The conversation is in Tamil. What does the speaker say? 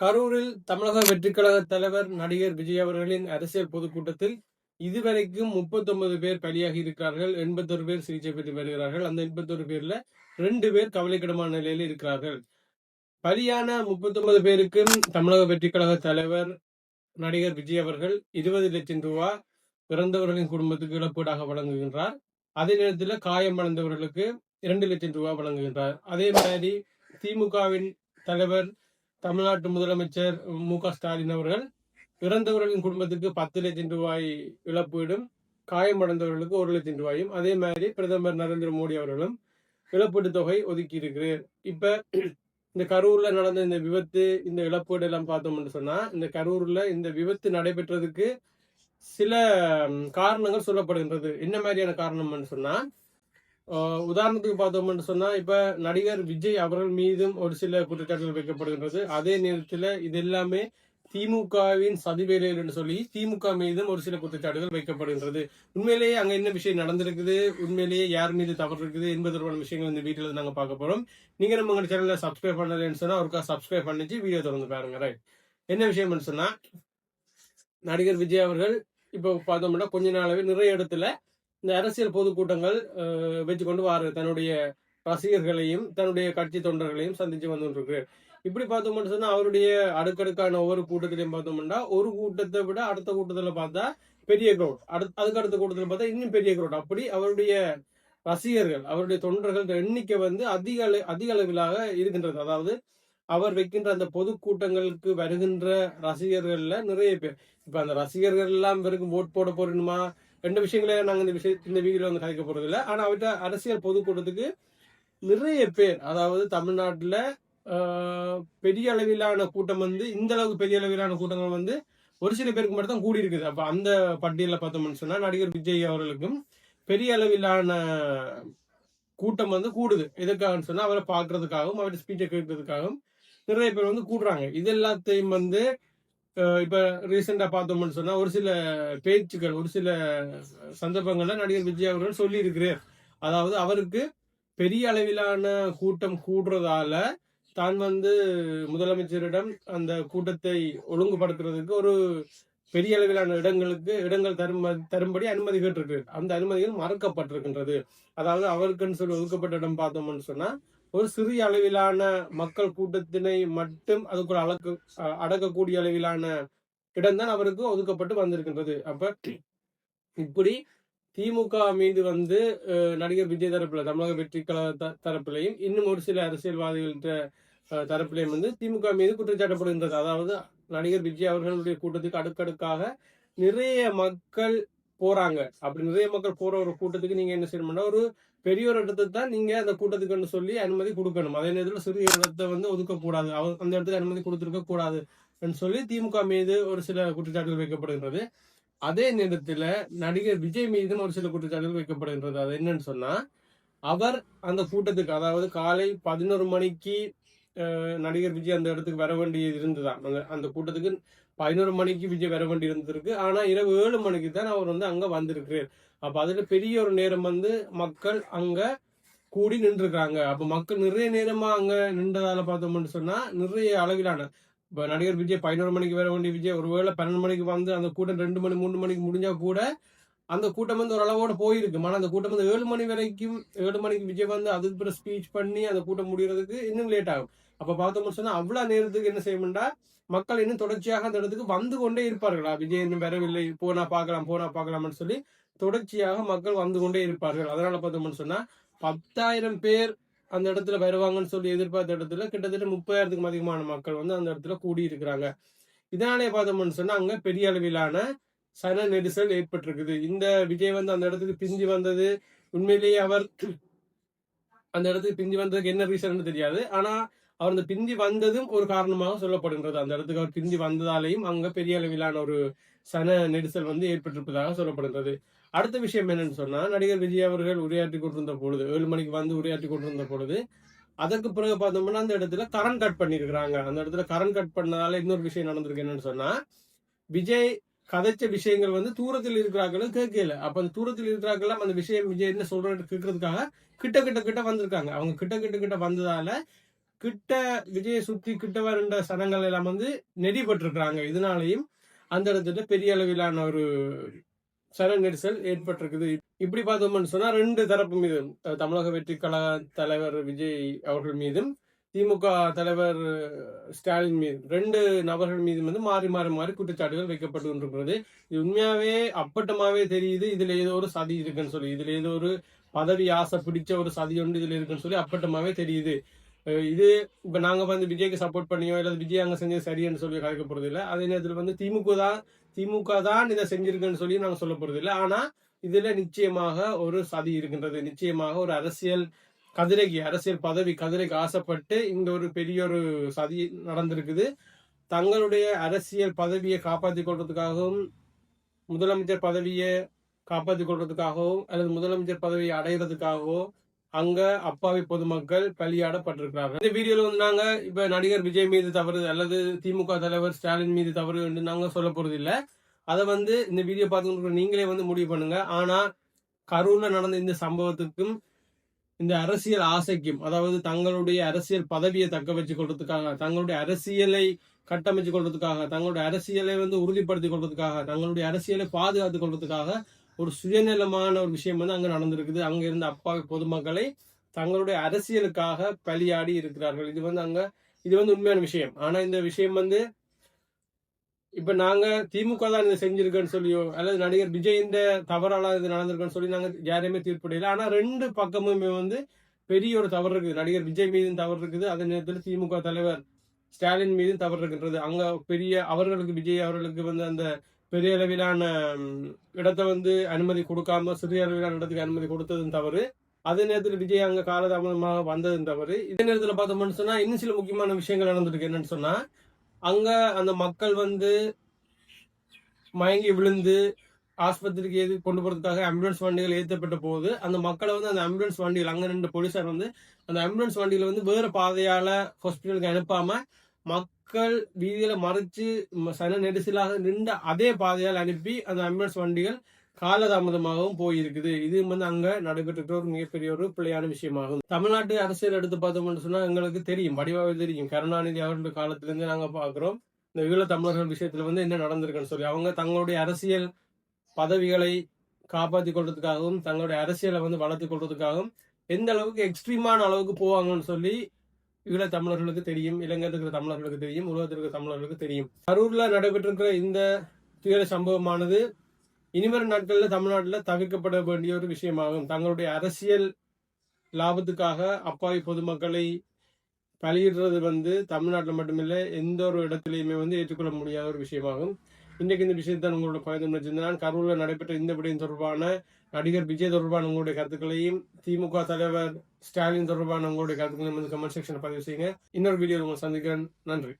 கரூரில் தமிழக வெற்றிக்கழக தலைவர் நடிகர் விஜய் அவர்களின் அரசியல் பொதுக்கூட்டத்தில் இதுவரைக்கும் 39 பேர் பலியாகி இருக்கிறார்கள். எண்பத்தொரு பேர் சிகிச்சை பெற்று வருகிறார்கள். அந்த எண்பத்தொரு பேர்ல ரெண்டு பேர் கவலைக்கிடமான நிலையில் இருக்கிறார்கள். பலியான 39 பேருக்கும் தமிழக வெற்றிக்கழக தலைவர் நடிகர் விஜய் அவர்கள் இருபது லட்சம் ரூபாய் இறந்தவர்களின் குடும்பத்துக்கு இழப்பீடாக வழங்குகின்றார். அதே நேரத்தில் காயமடைந்தவர்களுக்கு இரண்டு லட்சம் ரூபாய் வழங்குகின்றார். அதே மாதிரி திமுகவின் தலைவர் தமிழ்நாட்டு முதலமைச்சர் மு க ஸ்டாலின் அவர்கள் இறந்தவர்களின் குடும்பத்துக்கு பத்து லட்சம் ரூபாய் இழப்பீடும் காயமடைந்தவர்களுக்கு ஒரு லட்சம் ரூபாயும். அதே மாதிரி பிரதமர் நரேந்திர மோடி அவர்களும் இழப்பீட்டு தொகை ஒதுக்கி இருக்கிறார். இப்ப இந்த கரூர்ல நடந்த இந்த விபத்து இந்த இழப்பீடு எல்லாம் பார்த்தோம்னு சொன்னா இந்த கரூர்ல இந்த விபத்து நடைபெற்றதுக்கு சில காரணங்கள் சொல்லப்படுகின்றது. என்ன மாதிரியான காரணம்னு சொன்னா உதாரணத்துக்கு பார்த்தோம்னு சொன்னா இப்ப நடிகர் விஜய் அவர்கள் மீதும் ஒரு சில குற்றச்சாட்டுகள் வைக்கப்படுகின்றது. அதே நேரத்துல இது எல்லாமே திமுகவின் சதிவேலையர் என்று சொல்லி திமுக மீதும் ஒரு சில குற்றச்சாட்டுகள் வைக்கப்படுகின்றது. உண்மையிலேயே அங்க என்ன விஷயம் நடந்திருக்குது? உண்மையிலேயே யார் மீது தவறு இருக்குது என்பது தொடர்பான விஷயங்கள் இந்த வீடியோல நாங்க பார்க்க போறோம். நீங்க நம்ம உங்க சேனல்ல சப்ஸ்கிரைப் பண்ணலன்னு சொன்னா அவருக்கா சப்ஸ்கிரைப் பண்ணிச்சு வீடியோ தொடர்ந்து பாருங்க ரைட் என்ன விஷயம்னு சொன்னா நடிகர் விஜய் அவர்கள் இப்போ பார்த்தோம்னா கொஞ்ச நாளாவே நிறைய இடத்துல இந்த அரசியல் பொதுக்கூட்டங்கள் அஹ், வச்சு கொண்டு வாரு. தன்னுடைய ரசிகர்களையும் தன்னுடைய கட்சி தொண்டர்களையும் சந்திச்சு வந்துட்டு இப்படி பார்த்தோம்னு சொன்னா அவருடைய அடுக்கடுக்கான ஒவ்வொரு கூட்டத்திலையும் பார்த்தோம்னா ஒரு கூட்டத்தை விட அடுத்த கூட்டத்துல பார்த்தா பெரிய கிரௌட் அடுத்து அதுக்கு அடுத்த கூட்டத்துல பார்த்தா இன்னும் பெரிய கிரௌட் அப்படி அவருடைய ரசிகர்கள் அவருடைய தொண்டர்கள் எண்ணிக்கை வந்து அதிக அள- அதிக அளவிலாக இருக்கின்றது. அதாவது அவர் வைக்கின்ற அந்த பொதுக்கூட்டங்களுக்கு வருகின்ற ரசிகர்கள்ல நிறைய பேர். இப்ப அந்த ரசிகர்கள் எல்லாம் வெறும் ஓட் போட போறணுமா ரெண்டு விஷயங்களே நாங்கள் இந்த விஷயம் இந்த வீடியோல வந்து கலைக்க போறது இல்லை ஆனால் அவர்கிட்ட அரசியல் பொதுக்கூட்டத்துக்கு நிறைய பேர் அதாவது தமிழ்நாட்டில் பெரிய அளவிலான கூட்டம் வந்து இந்த அளவுக்கு பெரிய அளவிலான கூட்டங்கள் வந்து ஒரு சில பேருக்கு மட்டும் தான் கூடி இருக்குது அப்போ அந்த பட்டியலில் பார்த்தோம்னு சொன்னால் நடிகர் விஜய் அவர்களுக்கும் பெரிய அளவிலான கூட்டம் வந்து கூடுது. எதுக்காகன்னு சொன்னால் அவரை பார்க்கறதுக்காகவும் அவருடைய ஸ்பீச்சை கேட்கறதுக்காகவும் நிறைய பேர் வந்து கூடுறாங்க. இது எல்லாத்தையும் வந்து இப்ப ரீசெண்டா பார்த்தோம்னு சொன்னா ஒரு சில பேச்சுக்கள் ஒரு சில சந்தர்ப்பங்கள்ல நடிகர் விஜய் அவர்கள் சொல்லி அதாவது அவருக்கு பெரிய அளவிலான கூட்டம் கூடுறதால தான் வந்து முதலமைச்சரிடம் அந்த கூட்டத்தை ஒழுங்குபடுத்துறதுக்கு ஒரு பெரிய அளவிலான இடங்களுக்கு இடங்கள் தரும் தரும்படி அனுமதி கேட்டிருக்கு. அந்த அனுமதிகள் மறுக்கப்பட்டிருக்கின்றது. அதாவது அவருக்குன்னு சொல்லி ஒதுக்கப்பட்ட இடம் பார்த்தோம்னு சொன்னா ஒரு சிறிய அளவிலான மக்கள் கூட்டத்தினை மட்டும் அதுக்குள்ள அளக்க அடக்கக்கூடிய அளவிலான இடம்தான் அவருக்கு ஒதுக்கப்பட்டு வந்திருக்கின்றது. அப்ப இப்படி திமுக மீது வந்து அஹ், நடிகர் விஜய் தரப்புல தமிழக வெற்றி கழக த- தரப்பிலையும் இன்னும் ஒரு சில அரசியல்வாதிகள் தரப்பிலையும் வந்து திமுக மீது குற்றச்சாட்டப்படுகின்றது. அதாவது நடிகர் விஜய் அவர்களுடைய கூட்டத்துக்கு அடுக்கடுக்காக நிறைய மக்கள் போறாங்க. அப்படி நிறைய மக்கள் போற ஒரு கூட்டத்துக்கு நீங்க என்ன செய்யணும்னா ஒரு பெரிய ஒரு இடத்துக்கு தான் நீங்க அந்த கூட்டத்துக்குன்னு சொல்லி அனுமதி கொடுக்கணும். அதே நேரத்தில் சிறிய இடத்தை வந்து ஒதுக்கக்கூடாது. அவ- அந்த இடத்துக்கு அனுமதி கொடுத்துருக்க கூடாதுன்னு சொல்லி திமுக மீது ஒரு சில குற்றச்சாட்டுகள் வைக்கப்படுகின்றது. அதே நேரத்தில் நடிகர் விஜய் மீதும் ஒரு சில குற்றச்சாட்டுகள் வைக்கப்படுகின்றது. அது என்னன்னு சொன்னா அவர் அந்த கூட்டத்துக்கு அதாவது காலை பதினோரு மணிக்கு நடிகர் விஜய் அந்த இடத்துக்கு வர வேண்டியது இருந்துதான். அந்த அந்த கூட்டத்துக்கு பதினோரு மணிக்கு விஜய் வர வேண்டி இருந்திருக்கு. ஆனா இரவு ஏழு மணிக்கு தான் அவர் வந்து அங்க வந்திருக்கிறார். அப்ப அதுல பெரிய ஒரு நேரம் வந்து மக்கள் அங்க கூடி நின்றுருக்காங்க அப்ப மக்கள் நிறைய நேரமா அங்க நின்றதால பார்த்தோம்னு சொன்னா நிறைய அளவிலான இப்ப நடிகர் விஜய் பதினோரு மணிக்கு வர வேண்டிய விஜய் ஒருவேளை பன்னெண்டு மணிக்கு வந்து அந்த கூட்டம் ரெண்டு மணி மூணு மணிக்கு முடிஞ்சா கூட அந்த கூட்டம் வந்து ஓரளவோட அளவோட போயிருக்கு அந்த கூட்டம் வந்து ஏழு மணி வரைக்கும் ஏழு மணிக்கு விஜய் வந்து அதுக்கு பிறகு ஸ்பீச் பண்ணி அந்த கூட்டம் முடிகிறதுக்கு இன்னும் லேட் ஆகும். அப்போ பார்த்தோம்னு சொன்னால் அவ்வளோ நேரத்துக்கு என்ன செய்யணும்டா மக்கள் இன்னும் தொடர்ச்சியாக அந்த இடத்துக்கு வந்து கொண்டே இருப்பார்களா? விஜய் இன்னும் வரவில்லை. போனா பார்க்கலாம் போனா பார்க்கலாம்னு சொல்லி தொடர்ச்சியாக மக்கள் வந்து கொண்டே இருப்பார்கள். அதனால பார்த்தோம்னு சொன்னால் பத்தாயிரம் பேர் அந்த இடத்துல வருவாங்கன்னு சொல்லி எதிர்பார்த்த இடத்துல கிட்டத்தட்ட முப்பதாயிரத்துக்கும் அதிகமான மக்கள் வந்து அந்த இடத்துல கூடி இருக்கிறாங்க இதனாலே பார்த்தோம்னு சொன்னால் அங்கே பெரிய அளவிலான சன நெரிசல் ஏற்பட்டிருக்குது. இந்த விஜய் வந்து அந்த இடத்துக்கு பிஞ்சு வந்தது. உண்மையிலேயே அவர் அந்த இடத்துக்கு பிஞ்சு வந்ததுக்கு என்ன ரீசன் தெரியாது. ஆனா அவர் அந்த பிந்தி வந்ததும் ஒரு காரணமாக சொல்லப்படுகின்றது. அந்த இடத்துக்கு அவர் பிந்தி வந்ததாலேயும் அங்க பெரிய அளவிலான ஒரு சன நெரிசல் வந்து ஏற்பட்டிருப்பதாக சொல்லப்படுகிறது அடுத்த விஷயம் என்னன்னு சொன்னா நடிகர் விஜய் அவர்கள் உரையாற்றி கொண்டிருந்த பொழுது ஏழு மணிக்கு வந்து உரையாற்றி கொண்டிருந்த பொழுது அதற்கு பிறகு பார்த்தோம்னா அந்த இடத்துல கரண்ட் கட் பண்ணியிருக்கிறாங்க. அந்த இடத்துல கரண்ட் கட் பண்ணதால இன்னொரு விஷயம் நடந்திருக்கு என்னன்னு சொன்னா விஜய் கதைச்ச விஷயங்கள் வந்து தூரத்தில் இருக்கிறாங்களும் கேட்கல. அப்ப அந்த தூரத்தில் இருக்கிறார்கள்லாம் அந்த விஷயம் விஜய் என்ன சொல்றது கேட்கறதுக்காக கிட்ட கிட்ட கிட்ட வந்திருக்காங்க. அவங்க கிட்ட கிட்ட கிட்ட வந்ததால கிட்ட விஜயை சுத்தி கிட்ட வரண்ட சனங்கள் எல்லாம் வந்து நெறிப்பட்டிருக்கிறாங்க இதனாலையும் அந்த இடத்துல பெரிய அளவிலான ஒரு சன நெரிசல் ஏற்பட்டிருக்குது. இப்படி பார்த்தோம்னு சொன்னா ரெண்டு தரப்பு மீதும் தமிழக வெற்றி கழக தலைவர் விஜய் அவர்கள் மீதும் திமுக தலைவர் ஸ்டாலின் மீது ரெண்டு நபர்கள் மீது வந்து மாறி மாறி மாறி குற்றச்சாட்டுகள் வைக்கப்பட்டு கொண்டிருக்கிறது. இது உண்மையாவே அப்பட்டமாவே தெரியுது. இதுல ஏதோ ஒரு சதி இருக்குன்னு சொல்லி இதுல ஏதோ ஒரு பதவி ஆசை பிடிச்ச ஒரு சதி ஒன்று இதுல இருக்குன்னு சொல்லி அப்பட்டமாவே தெரியுது. இது இப்ப நாங்க வந்து விஜய்க்கு சப்போர்ட் பண்ணியோ இல்லை விஜய் அங்க செஞ்சது சரின்னு சொல்லி கலைக்க போறது இல்லை. அதே நேரத்துல வந்து திமுக தான் திமுக தான் இதை செஞ்சிருக்குன்னு சொல்லி நாங்க சொல்ல போறது இல்லை. ஆனா இதுல நிச்சயமாக ஒரு சதி இருக்கின்றது. நிச்சயமாக ஒரு அரசியல் கதிரைக்கு அரசியல் பதவி கதிரைக்கு ஆசைப்பட்டு இங்க ஒரு பெரிய ஒரு சதி நடந்திருக்குது. தங்களுடைய அரசியல் பதவியை காப்பாற்றி கொள்றதுக்காகவும் முதலமைச்சர் பதவியை காப்பாற்றி கொள்றதுக்காகவும் அல்லது முதலமைச்சர் பதவியை அடையிறதுக்காகவோ அங்க அப்பாவி பொதுமக்கள் பலியாடப்பட்டிருக்கிறார்கள். இந்த வீடியோல வந்து நாங்க இப்ப நடிகர் விஜய் மீது தவறு அல்லது திமுக தலைவர் ஸ்டாலின் மீது தவறு என்று நாங்க சொல்ல போறது இல்ல அதை வந்து இந்த வீடியோ பார்த்து நீங்களே வந்து முடிவு பண்ணுங்க. ஆனா கரூர்ல நடந்த இந்த சம்பவத்துக்கும் இந்த அரசியல் ஆசைக்கும் அதாவது தங்களுடைய அரசியல் பதவியை தக்க வச்சு கொள்றதுக்காக தங்களுடைய அரசியலை கட்டமைச்சு கொள்றதுக்காக தங்களுடைய அரசியலை வந்து உறுதிப்படுத்தி கொள்றதுக்காக தங்களுடைய அரசியலை பாதுகாத்து கொள்றதுக்காக ஒரு சுயநலமான ஒரு விஷயம் வந்து அங்க நடந்திருக்குது. அங்க இருந்த அப்பா பொதுமக்களை தங்களுடைய அரசியலுக்காக பலியாடி இருக்கிறார்கள். இது வந்து அங்க இது வந்து உண்மையான விஷயம். ஆனா இந்த விஷயம் வந்து இப்ப நாங்க திமுக தான் இதை செஞ்சிருக்கேன்னு சொல்லியோ அல்லது நடிகர் விஜயின் தவறால இது நடந்திருக்குன்னு சொல்லி நாங்க யாரையுமே தீர்ப்படையில ஆனா ரெண்டு பக்கமுமே வந்து பெரிய ஒரு தவறு இருக்குது. நடிகர் விஜய் மீதும் தவறு இருக்குது. அதே நேரத்தில் திமுக தலைவர் ஸ்டாலின் மீதும் தவறு இருக்கின்றது. அங்க பெரிய அவர்களுக்கு விஜய் அவர்களுக்கு வந்து அந்த பெரிய அளவிலான இடத்தை வந்து அனுமதி கொடுக்காம சிறிய அளவிலான இடத்துக்கு அனுமதி கொடுத்ததும் தவறு. அதே நேரத்தில் விஜய் அங்க காலதாமதமாக வந்ததும் தவறு. இதே நேரத்தில் பார்த்தோம்னு சொன்னா இன்னும் சில முக்கியமான விஷயங்கள் நடந்திருக்கு. என்னன்னு சொன்னா அங்க அந்த மக்கள் வந்து மயங்கி விழுந்து ஆஸ்பத்திரிக்கு எது கொண்டு போறதுக்காக ஆம்புலன்ஸ் வண்டிகள் ஏற்றப்பட்ட போது அந்த மக்களை வந்து அந்த ஆம்புலன்ஸ் வண்டிகள் அங்க நின்ற போலீஸார் வந்து அந்த ஆம்புலன்ஸ் வண்டியில வந்து வேற பாதையால ஹாஸ்பிட்டலுக்கு அனுப்பாம மக்கள் வீதியில மறைச்சு சன நெரிசலாக நின்ற அதே பாதையால் அனுப்பி அந்த ஆம்புலன்ஸ் வண்டிகள் காலதாமதமாகவும் போயிருக்குது. இது வந்து அங்க நடைபெற்ற ஒரு மிகப்பெரிய ஒரு பிள்ளையான விஷயமாகும். தமிழ்நாட்டு அரசியல் எடுத்து பார்த்தோம்னு சொன்னா எங்களுக்கு தெரியும். வடிவாக தெரியும். கருணாநிதி அவருடைய காலத்திலிருந்து நாங்க பாக்குறோம் இந்த ஈழ தமிழர்கள் விஷயத்துல வந்து என்ன நடந்திருக்குன்னு சொல்லி அவங்க தங்களுடைய அரசியல் பதவிகளை காப்பாற்றி கொள்றதுக்காகவும் தங்களுடைய அரசியலை வந்து வளர்த்துக் கொள்றதுக்காகவும் எந்த அளவுக்கு எக்ஸ்ட்ரீமான அளவுக்கு போவாங்கன்னு சொல்லி ஈழ தமிழர்களுக்கு தெரியும். இலங்கையில் இருக்கிற தமிழர்களுக்கு தெரியும். உலகத்தில் இருக்கிற தமிழர்களுக்கு தெரியும். கரூர்ல நடைபெற்றிருக்கிற இந்த துயர சம்பவமானது இனிவரும் நாட்களில் தமிழ்நாட்டில் தவிர்க்கப்பட வேண்டிய ஒரு விஷயமாகும். தங்களுடைய அரசியல் லாபத்துக்காக அப்பாவி பொதுமக்களை பலியிடுறது வந்து தமிழ்நாட்டில் மட்டுமில்லை எந்த ஒரு இடத்துலையுமே வந்து ஏற்றுக்கொள்ள முடியாத ஒரு விஷயமாகும். இன்றைக்கு இந்த விஷயத்தை உங்களோட பகிர்ந்து வச்சிருந்தேன் நான் நடைபெற்ற இந்த விடயம் தொடர்பான நடிகர் விஜய் தொடர்பான உங்களுடைய கருத்துக்களையும் திமுக தலைவர் ஸ்டாலின் தொடர்பான உங்களுடைய கருத்துக்களையும் வந்து கமெண்ட் செக்ஷன் பதிவு செய்யுங்க. இன்னொரு வீடியோ உங்களை சந்திக்கிறேன். நன்றி.